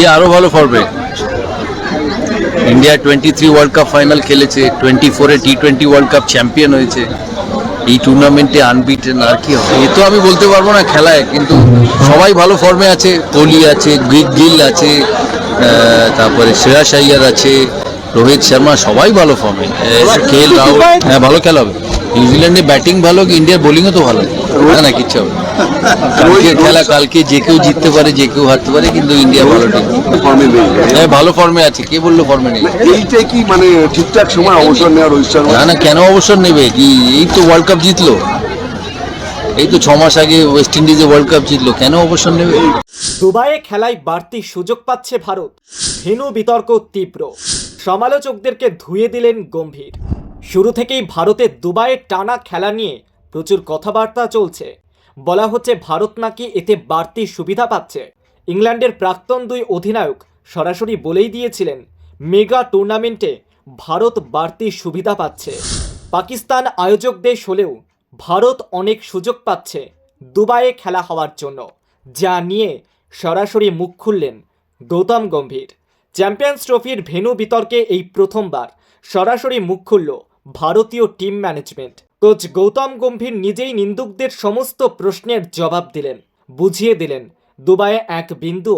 India আরও ভালো ফর্মে India twenty three world cup final খেলেছে টোয়েন্টি ফোরে T twenty world cup champion হয়েছে। এই টুর্নামেন্টে আনবিটেন আর কি হবে? এ তো আমি বলতে পারব না খেলায়, কিন্তু সবাই ভালো ফর্মে আছে। কোহলি আছে, গ্রিক গিল আছে তারপরে শ্রেয়াস আইয়ার আছে, রোহিত শর্মা, সবাই ভালো ফর্মে এল রাহুল হ্যাঁ ভালো খেলা হবে। নিউজিল্যান্ডে ব্যাটিং ভালো, ইন্ডিয়ার বোলিংও তো ভালো। না না, কিচ্ছু হবে কালকে খেলা কালকে যে কেউ জিততে পারে যে কেউ হারতে পারে কিন্তু ইন্ডিয়া ভালো ফর্মে নেই। হ্যাঁ ভালো ফর্মে আছে। কে বলল ফর্মে নেই? এইটাই কি মানে ঠিকঠাক সময় অবসর নেওয়া রোহিত শর্মা? না না কেন অবসর নেবে? কি এই তো ওয়ার্ল্ড কাপ জিতলো। এই তো ছ মাস আগে ওয়েস্ট ইন্ডিজে ওয়ার্ল্ড কাপ জিতলো। কেন অবসর নেবে? দুবাইয়ে খেলায় বাড়তি সুযোগ পাচ্ছে ভারত। ভেনু বিতর্ক তীব্র। সমালোচকদেরকে ধুয়ে দিলেন গম্ভীর। শুরু থেকেই ভারতের দুবাইয়ে টানা খেলা নিয়ে প্রচুর কথাবার্তা চলছে। বলা হচ্ছে ভারত নাকি এতে বাড়তি সুবিধা পাচ্ছে। ইংল্যান্ডের প্রাক্তন দুই অধিনায়ক সরাসরি বলেই দিয়েছিলেন, মেগা টুর্নামেন্টে ভারত বাড়তি সুবিধা পাচ্ছে। পাকিস্তান আয়োজক দেশ হলেও ভারত অনেক সুযোগ পাচ্ছে দুবাইয়ে খেলা হওয়ার জন্য, যা নিয়ে সরাসরি মুখ খুললেন গৌতম গম্ভীর। চ্যাম্পিয়ন্স ট্রফির ভেন্যু বিতর্কে এই প্রথমবার সরাসরি মুখ খুলল ভারতীয় team management. Coach Gautam Gambhir নিজেই নিন্দুকদের সমস্ত প্রশ্নের জবাব দিলেন, বুঝিয়ে দিলেন, দুবাইয়ে এক বিন্দু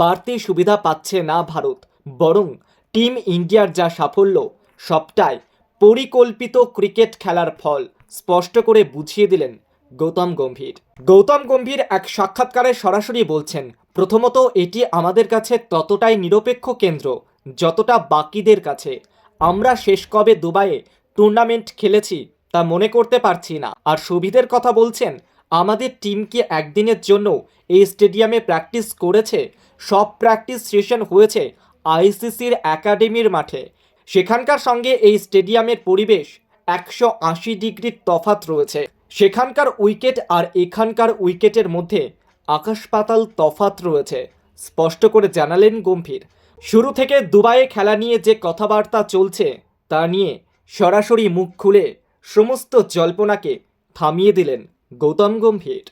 বাড়তি সুবিধা পাচ্ছে না ভারত, বরং টিম ইন্ডিয়ার যা সাফল্য, সবটাই পরিকল্পিত ক্রিকেট খেলার ফল, স্পষ্ট করে বুঝিয়ে দিলেন গৌতম গম্ভীর। গৌতম গম্ভীর এক সাক্ষাৎকারে সরাসরি বলছেন, প্রথমত এটি আমাদের কাছে ততটাই নিরপেক্ষ কেন্দ্র, যতটা বাকিদের কাছে। আমরা শেষ কবে দুবাইয়ে টুর্নামেন্ট খেলেছি তা মনে করতে পারছি না। আর সুবিধের কথা বলছেন, আমাদের টিম কি একদিনের জন্য এই স্টেডিয়ামে প্র্যাকটিস করেছে? সব প্র্যাকটিস সেশন হয়েছে আইসিসির একাডেমির মাঠে। সেখানকার সঙ্গে এই স্টেডিয়ামের পরিবেশ, একশো আশি ডিগ্রির তফাত রয়েছে। সেখানকার উইকেট আর এখানকার উইকেটের মধ্যে আকাশ পাতাল তফাত রয়েছে, স্পষ্ট করে জানালেন গম্ভীর। শুরু থেকে দুবাইয়ে খেলা নিয়ে যে কথাবার্তা চলছে, তা নিয়ে সরাসরি মুখ খুলে সমস্ত জল্পনাকে থামিয়ে দিলেন গৌতম গম্ভীর।